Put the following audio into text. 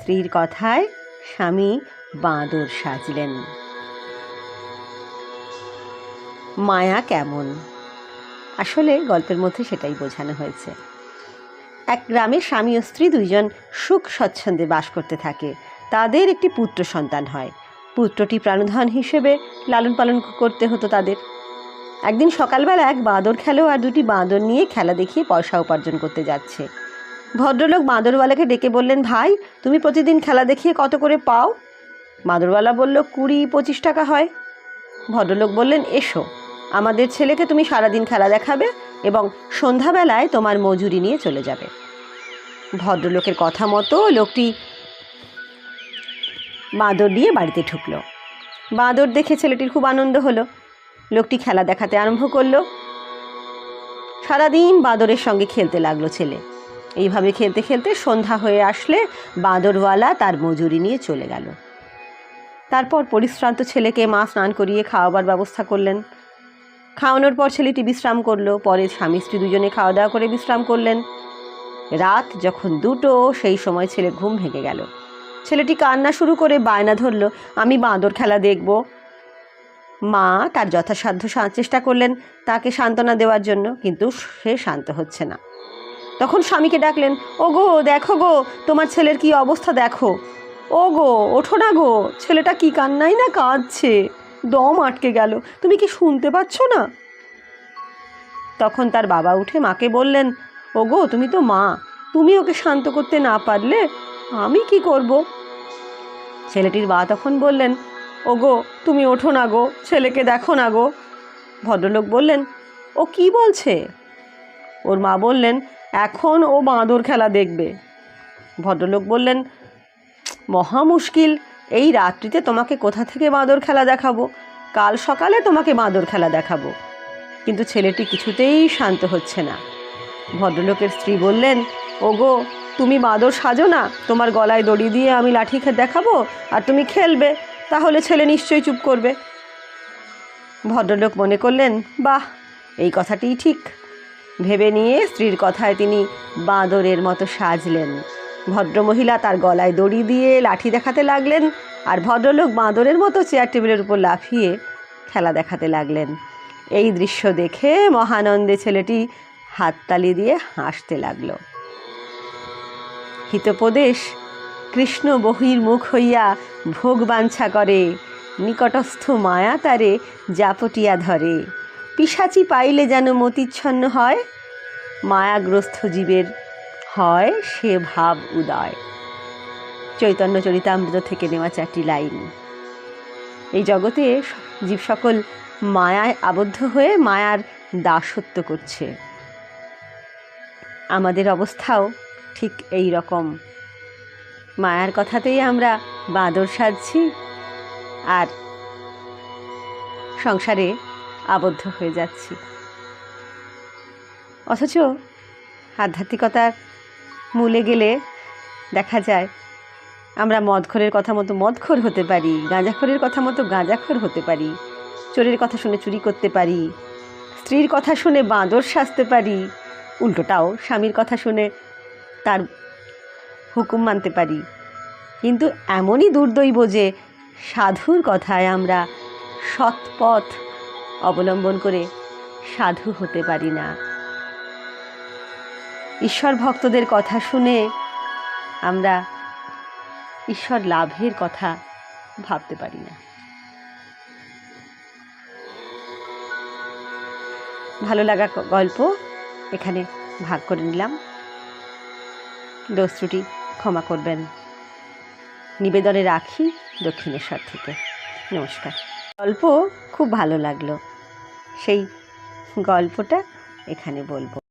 স্ত্রীর কথায় স্বামী বাঁদর সাজলেন। মায়া কেমন? আসলে গল্পের মধ্যে সেটাই বোঝানো হয়েছে। এক গ্রামে স্বামী ও স্ত্রী দুইজন সুখ স্বচ্ছন্দে বাস করতে থাকে। তাদের একটি পুত্র সন্তান হয়। পুত্রটি প্রাণধন হিসেবে লালন পালন করতে হতো তাদের। একদিন সকালবেলা এক বাঁদর খেলো আর দুটি বাঁদর নিয়ে খেলা দেখিয়ে পয়সা উপার্জন করতে যাচ্ছে। ভদ্রলোক বাঁদরওয়ালাকে ডেকে বললেন, ভাই, তুমি প্রতিদিন খেলা দেখিয়ে কত করে পাও? বাঁদরওয়ালা বলল, কুড়ি পঁচিশ টাকা হয়। ভদ্রলোক বললেন, এসো, আমাদের ছেলেকে তুমি সারাদিন খেলা দেখাবে এবং সন্ধ্যাবেলায় তোমার মজুরি নিয়ে চলে যাবে। ভদ্রলোকের কথা মতো লোকটি বাঁদর দিয়ে বাড়িতে ঢুকলো। বাঁদর দেখে ছেলেটির খুব আনন্দ হলো। লোকটি খেলা দেখাতে আরম্ভ করল। সারাদিন বাঁদরের সঙ্গে খেলতে লাগল ছেলে। এইভাবে খেলতে খেলতে সন্ধ্যা হয়ে আসলে বাঁদরওয়ালা তার মজুরি নিয়ে চলে গেল। তারপর পরিশ্রান্ত ছেলেকে মা স্নান করিয়ে খাওয়াবার ব্যবস্থা করলেন। খাওয়ানোর পর ছেলেটি বিশ্রাম করল, পরে স্বামী স্ত্রী দুজনে খাওয়া দাওয়া করে বিশ্রাম করলেন। রাত যখন দুটো, সেই সময় ছেলে ঘুম ভেঙে গেল। ছেলেটি কান্না শুরু করে বায়না ধরল, আমি বাঁদর খেলা দেখব। মা তার যথাসাধ্য চেষ্টা করলেন তাকে সান্ত্বনা দেওয়ার জন্য, কিন্তু সে শান্ত হচ্ছে না। তখন স্বামীকে ডাকলেন ও গো দেখো গো, তোমার ছেলের কি অবস্থা দেখো। ও গো ওঠো না গো, ছেলেটা কি কান্নাই না কাঁদছে? দম আটকে গেল, তুমি কি শুনতে পাচ্ছ না? তখন তার বাবা উঠে মাকে বললেন ও গো তুমি তো মা, তুমি ওকে শান্ত করতে না পারলে আমি কি করব? ছেলেটির বা তখন বললেন ও গো তুমি ওঠো না গো, ছেলেকে দেখো না গো। ভদ্রলোক বললেন, ও কি বলছে? ওর মা বললেন এখন ও বাঁদর খেলা দেখবে। ভদ্রলোক বললেন, মহা মুশকিল, এই রাত্রিতে তোমাকে কোথা থেকে বাঁদর খেলা দেখাবো? কাল সকালে তোমাকে বাঁদর খেলা দেখাবো। কিন্তু ছেলেটি কিছুতেই শান্ত হচ্ছে না। ভদ্রলোকের স্ত্রী বললেন, ওগো, তুমি বাঁদর সাজো না। তোমার গলায় দড়ি দিয়ে আমি লাঠি দেখাবো আর তুমি খেলবে, তাহলে ছেলে নিশ্চয়ই চুপ করবে। ভদ্রলোক মনে করলেন, বাহ, এই কথাটিই ঠিক। ভেবে নিয়ে স্ত্রীর কথায় তিনি বাঁদরের মতো সাজলেন। ভদ্রমহিলা তার গলায় দড়ি দিয়ে লাঠি দেখাতে লাগলেন আর ভদ্রলোক বাঁদরের মতো চেয়ার টেবিলের উপর লাফিয়ে খেলা দেখাতে লাগলেন। এই দৃশ্য দেখে মহানন্দে ছেলেটি হাততালি দিয়ে হাসতে লাগল। হিতোপদেশ, কৃষ্ণ বহির মুখ হইয়া ভোগ বাঞ্ছা করে, নিকটস্থ মায়া তারে জাপটিয়া ধরে। পিসাচি পাইলে যেন মতিচ্ছন্ন হয়, মায়াগ্রস্ত জীবের হয় সে ভাব উদয়। চৈতন্য চরিতামৃত থেকে নেওয়া চারটি লাইন। এই জগতে জীব সকল মায়ায় আবদ্ধ হয়ে মায়ার দাসত্ব করছে। আমাদের অবস্থাও ঠিক এই রকম। মায়ার কথাতেই আমরা বাঁদর সাজছি, আর সংসারে আবদ্ধ হয়ে যাচ্ছি। অথচ আধ্যাত্মিকতার মূলে গেলে দেখা যায়, আমরা মদখোরের কথা মতো মদখোর হতে পারি, গাঁজাখোরের কথা মতো গাঁজাখোর হতে পারি, চোরের কথা শুনে চুরি করতে পারি, স্ত্রীর কথা শুনে বাঁদর সাজতে পারি, উল্টোটাও স্বামীর কথা শুনে তার হুকুম মানতে পারি। কিন্তু এমনই দুর্দৈব যে সাধুর কথায় আমরা সৎ পথ অবলম্বন করে সাধু হতে পারি না। ঈশ্বর ভক্তদের কথা শুনে আমরা ঈশ্বর লাভের কথা ভাবতে পারি না। ভালো লাগা গল্প এখানে ভাগ করে নিলাম। দোষ ক্ষমা করবেন। নিবেদনে রাখি দক্ষিণেশ্বর থেকে। নমস্কার। গল্প খুব ভালো লাগল। সেই গল্পটা এখানে বলব।